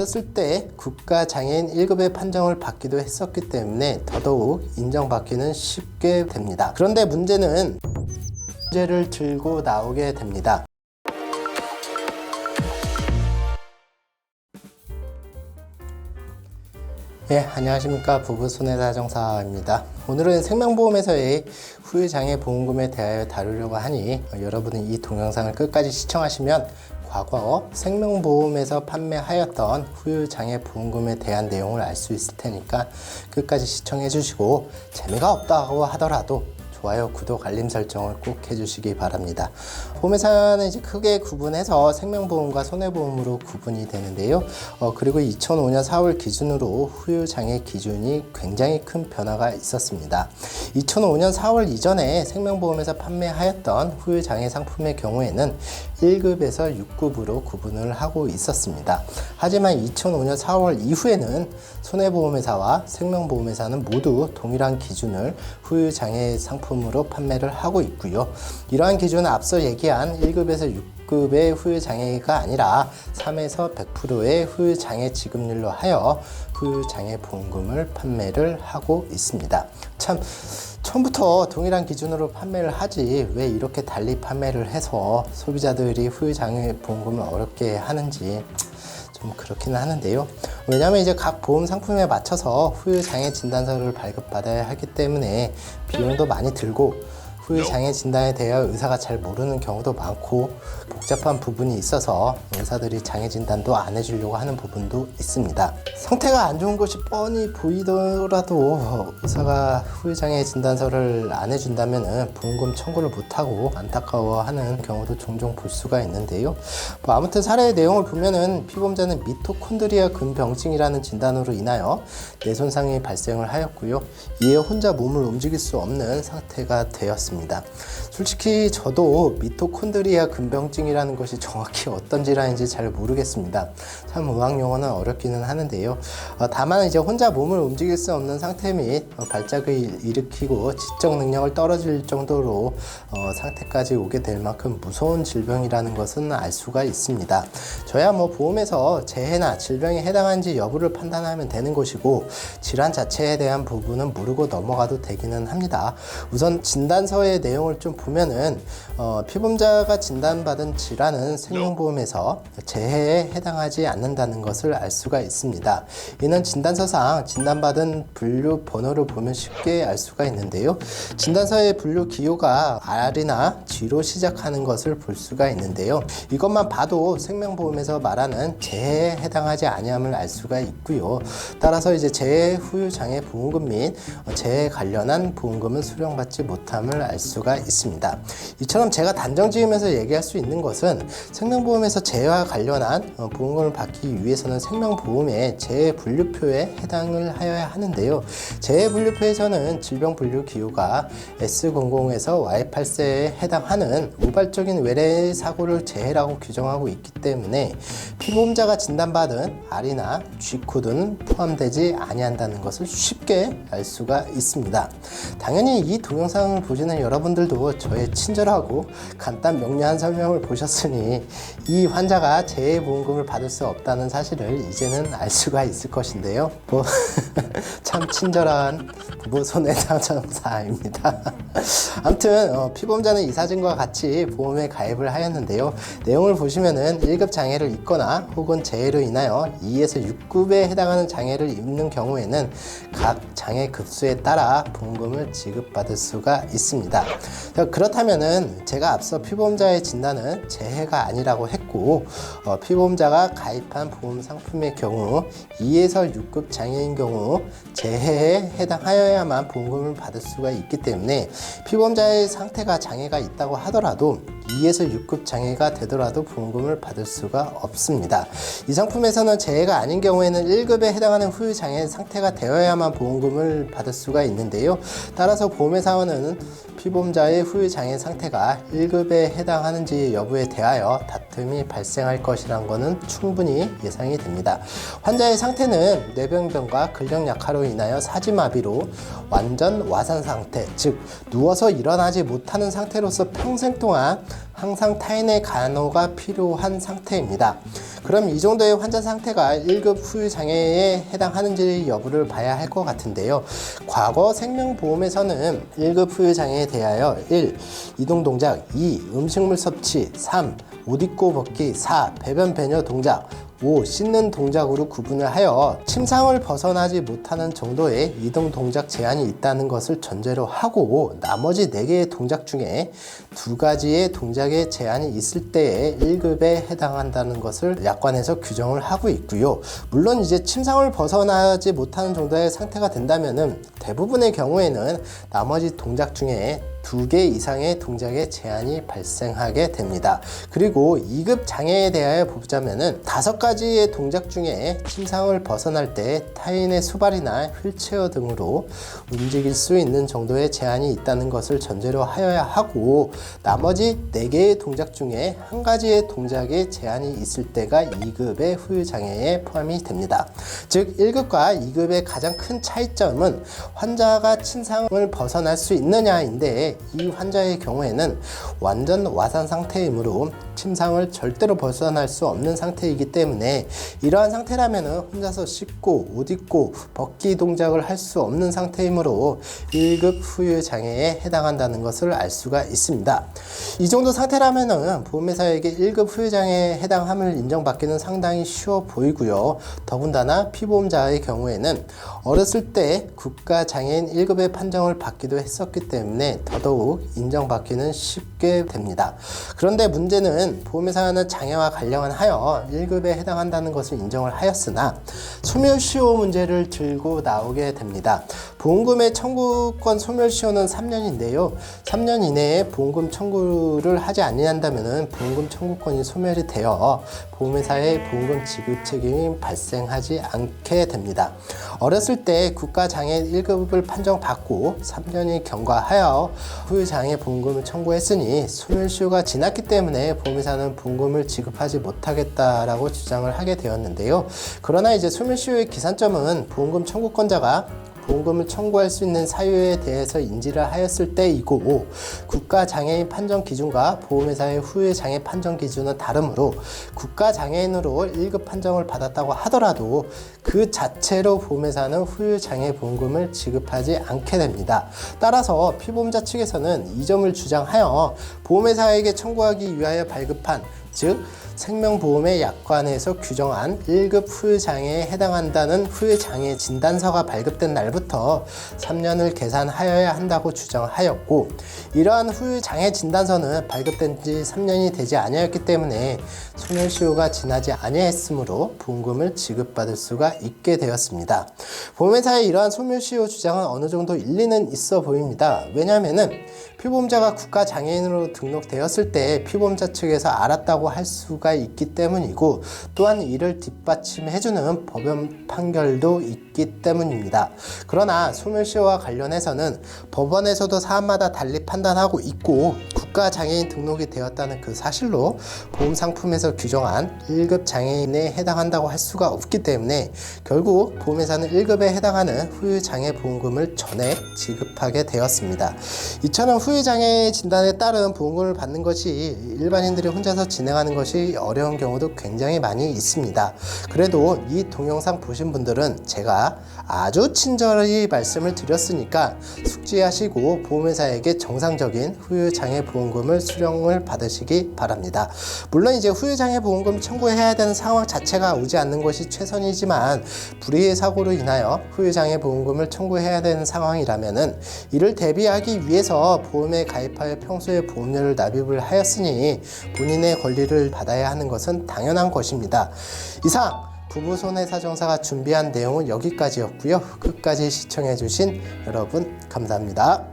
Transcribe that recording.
어렸을 때 국가장애인 1급의 판정을 받기도 했었기 때문에 더더욱 인정받기는 쉽게 됩니다. 그런데 문제는 문제를 들고 나오게 됩니다. 네, 안녕하십니까. 부부 손해사정사입니다. 오늘은 생명보험에서의 후유장애 보험금에 대하여 다루려고 하니 어, 여러분은 이 동영상을 끝까지 시청하시면 과거 생명보험에서 판매하였던 후유장애 보험금에 대한 내용을 알 수 있을 테니까 끝까지 시청해 주시고 재미가 없다고 하더라도 좋아요, 구독, 알림 설정을 꼭 해주시기 바랍니다. 보험회사는 이제 크게 구분해서 생명보험과 손해보험으로 구분이 되는데요. 어, 그리고 2005년 4월 기준으로 후유장애 기준이 굉장히 큰 변화가 있었습니다. 2005년 4월 이전에 생명보험에서 판매하였던 후유장애 상품의 경우에는 1급에서 6급으로 구분을 하고 있었습니다. 하지만 2005년 4월 이후에는 손해보험회사와 생명보험회사는 모두 동일한 기준을 후유장애 상품 으로 판매를 하고 있고요. 이러한 기준은 앞서 얘기한 1급에서 6급의 후유장애가 아니라 3에서 100%의 후유장애 지급률로 하여 후유장애 보험금을 판매를 하고 있습니다. 참 처음부터 동일한 기준으로 판매를 하지 왜 이렇게 달리 판매를 해서 소비자들이 후유장애 보험금을 어렵게 하는지 좀 그렇기는 하는데요. 왜냐하면 이제 각 보험 상품에 맞춰서 후유장애 진단서를 발급받아야 하기 때문에 비용도 많이 들고 후유 장애 진단에 대하여 의사가 잘 모르는 경우도 많고 복잡한 부분이 있어서 의사들이 장애 진단도 안 해주려고 하는 부분도 있습니다. 상태가 안 좋은 것이 뻔히 보이더라도 의사가 후유 장애 진단서를 안 해준다면 보험금 청구를 못하고 안타까워하는 경우도 종종 볼 수가 있는데요. 뭐 아무튼 사례의 내용을 보면은 피보험자는 미토콘드리아 근병증이라는 진단으로 인하여 뇌 손상이 발생을 하였고요. 이에 혼자 몸을 움직일 수 없는 상태가 되었습니다. 솔직히 저도 미토콘드리아 근병증이라는 것이 정확히 어떤 질환인지 잘 모르겠습니다. 참 의학 용어는 어렵기는 하는데요. 어, 다만 이제 혼자 몸을 움직일 수 없는 상태 및 어, 발작을 일으키고 지적 능력을 떨어질 정도로 어, 상태까지 오게 될 만큼 무서운 질병이라는 것은 알 수가 있습니다. 저야 뭐 보험에서 재해나 질병에 해당한지 여부를 판단하면 되는 것이고 질환 자체에 대한 부분은 모르고 넘어가도 되기는 합니다. 우선 진단서 의 내용을 좀 보면은 어, 피보험자가 진단받은 질환은 생명보험에서 재해에 해당하지 않는다는 것을 알 수가 있습니다. 이는 진단서상 진단받은 분류 번호를 보면 쉽게 알 수가 있는데요. 진단서의 분류 기호가 R이나 G로 시작하는 것을 볼 수가 있는데요. 이것만 봐도 생명보험에서 말하는 재해에 해당하지 아니함을 알 수가 있고요. 따라서 이제 재해 후유 장애 보험금 및 재해 관련한 보험금은 수령받지 못함을 알 수가 있습니다. 이처럼 제가 단정 지으면서 얘기할 수 있는 것은 생명보험에서 재해와 관련한 어, 보험금을 받기 위해서는 생명보험의 재해 분류표에 해당을 하여야 하는데요. 재해 분류표에서는 질병 분류 기호가 S00에서 Y8세에 해당하는 우발적인 외래 사고를 재해라고 규정하고 있기 때문에 피보험자가 진단받은 R이나 G 코드는 포함되지 아니한다는 것을 쉽게 알 수가 있습니다. 당연히 이 동영상을 보시는 여러분들도 저의 친절하고 간단 명료한 설명을 보셨으니 이 환자가 재해보험금을 받을 수 없다는 사실을 이제는 알 수가 있을 것인데요. 뭐 참 친절한 부부 손해상정사입니다. 아무튼 어, 피보험자는 이 사진과 같이 보험에 가입을 하였는데요. 내용을 보시면은 1급 장애를 입거나 혹은 재해로 인하여 2에서 6급에 해당하는 장애를 입는 경우에는 각 장애 급수에 따라 보험금을 지급받을 수가 있습니다. 자, 그렇다면은 제가 앞서 피보험자의 진단은 재해가 아니라고 했고 어, 피보험자가 가입한 보험 상품의 경우 2에서 6급 장애인 경우 재해에 해당하여야만 보험금을 받을 수가 있기 때문에 피보험자의 상태가 장애가 있다고 하더라도 2에서 6급 장애가 되더라도 보험금을 받을 수가 없습니다. 이 상품에서는 재해가 아닌 경우에는 1급에 해당하는 후유 장애 상태가 되어야만 보험금을 받을 수가 있는데요. 따라서 보험회사원은 피보험자의 후유 장애 상태가 1급에 해당하는지 여부에 대하여 다툼이 발생할 것이란 것은 충분히 예상이 됩니다. 환자의 상태는 뇌병변과 근력 약화로 인하여 사지마비로 완전 와산 상태, 즉 누워서 일어나지 못하는 상태로서 평생 동안 항상 타인의 간호가 필요한 상태입니다. 그럼 이 정도의 환자 상태가 1급 후유 장애에 해당하는지 여부를 봐야 할 것 같은데요. 과거 생명보험에서는 1급 후유 장애에 대하여 1. 이동 동작 2. 음식물 섭취 3. 옷 입고 벗기 4. 배변 배녀 동작 5. 씻는 동작으로 구분을 하여 침상을 벗어나지 못하는 정도의 이동 동작 제한이 있다는 것을 전제로 하고 나머지 4개의 동작 중에 두 가지의 동작의 제한이 있을 때에 1급에 해당한다는 것을 약관에서 규정을 하고 있고요. 물론 이제 침상을 벗어나지 못하는 정도의 상태가 된다면은 대부분의 경우에는 나머지 동작 중에 두 개 이상의 동작에 제한이 발생하게 됩니다. 그리고 2급 장애에 대하여 보자면은 다섯 가지의 동작 중에 침상을 벗어날 때 타인의 수발이나 휠체어 등으로 움직일 수 있는 정도의 제한이 있다는 것을 전제로 하여야 하고 나머지 네 개의 동작 중에 한 가지의 동작에 제한이 있을 때가 2급의 후유 장애에 포함이 됩니다. 즉 1급과 2급의 가장 큰 차이점은 환자가 침상을 벗어날 수 있느냐인데 이 환자의 경우에는 완전 와산 상태이므로 침상을 절대로 벗어날 수 없는 상태이기 때문에 이러한 상태라면 혼자서 씻고 옷 입고 벗기 동작을 할 수 없는 상태이므로 1급 후유 장애에 해당한다는 것을 알 수가 있습니다. 이 정도 상태라면 보험회사에게 1급 후유 장애에 해당함을 인정받기는 상당히 쉬워 보이고요. 더군다나 피보험자의 경우에는 어렸을 때 국가 장애인 1급의 판정을 받기도 했었기 때문에 더 더욱 인정받기는 쉽게 됩니다. 그런데 문제는 보험회사는 장애와 관련하여 1급에 해당한다는 것을 인정을 하였으나 소멸시효 문제를 들고 나오게 됩니다. 보험금의 청구권 소멸시효는 3년인데요. 3년 이내에 보험금 청구를 하지 아니한다면 보험금 청구권이 소멸이 되어 보험회사의 보험금 지급 책임이 발생하지 않게 됩니다. 어렸을 때 국가장애인 1급을 판정받고 3년이 경과하여 후유장애 보험금을 청구했으니 소멸시효가 지났기 때문에 보험회사는 보험금을 지급하지 못하겠다라고 주장을 하게 되었는데요. 그러나 이제 소멸시효의 기산점은 보험금 청구권자가 보험금을 청구할 수 있는 사유에 대해서 인지를 하였을 때이고 국가 장애인 판정 기준과 보험회사의 후유 장애 판정 기준은 다르므로 국가 장애인으로 1급 판정을 받았다고 하더라도 그 자체로 보험회사는 후유 장애 보험금을 지급하지 않게 됩니다. 따라서 피보험자 측에서는 이 점을 주장하여 보험회사에게 청구하기 위하여 발급한 즉 생명보험의 약관에서 규정한 1급 후유장애에 해당한다는 후유장애 진단서가 발급된 날부터 3년을 계산하여야 한다고 주장하였고 이러한 후유장애 진단서는 발급된 지 3년이 되지 아니었기 때문에 소멸시효가 지나지 아니했으므로 보험금을 지급받을 수가 있게 되었습니다. 보험회사의 이러한 소멸시효 주장은 어느 정도 일리는 있어 보입니다. 왜냐하면 피보험자가 국가장애인으로 등록되었을 때 피보험자 측에서 알았다고 할 수가 있기 때문이고 또한 이를 뒷받침해주는 법원 판결도 있기 때문입니다. 그러나 소멸시효와 관련해서는 법원에서도 사안마다 달리 판단하고 있고 국가장애인 등록이 되었다는 그 사실로 보험상품에서 규정한 1급 장애인에 해당한다고 할 수가 없기 때문에 결국 보험회사는 1급에 해당하는 후유장애 보험금을 전액 지급하게 되었습니다. 이처럼 후 유장애 진단에 따른 보험금을 받는 것이 일반인들이 혼자서 진행하는 것이 어려운 경우도 굉장히 많이 있습니다. 그래도 이 동영상 보신 분들은 제가 아주 친절히 말씀을 드렸으니까 숙지하시고 보험회사에게 정상적인 후유장애 보험금을 수령을 받으시기 바랍니다. 물론 이제 후유장애 보험금 청구해야 되는 상황 자체가 오지 않는 것이 최선이지만 불의의 사고로 인하여 후유장애 보험금을 청구해야 되는 상황이라면은 이를 대비하기 위해서 보험에 가입하여 평소에 보험료를 납입을 하였으니 본인의 권리를 받아야 하는 것은 당연한 것입니다. 이상 부부 손해사정사가 준비한 내용은 여기까지였고요. 끝까지 시청해주신 여러분 감사합니다.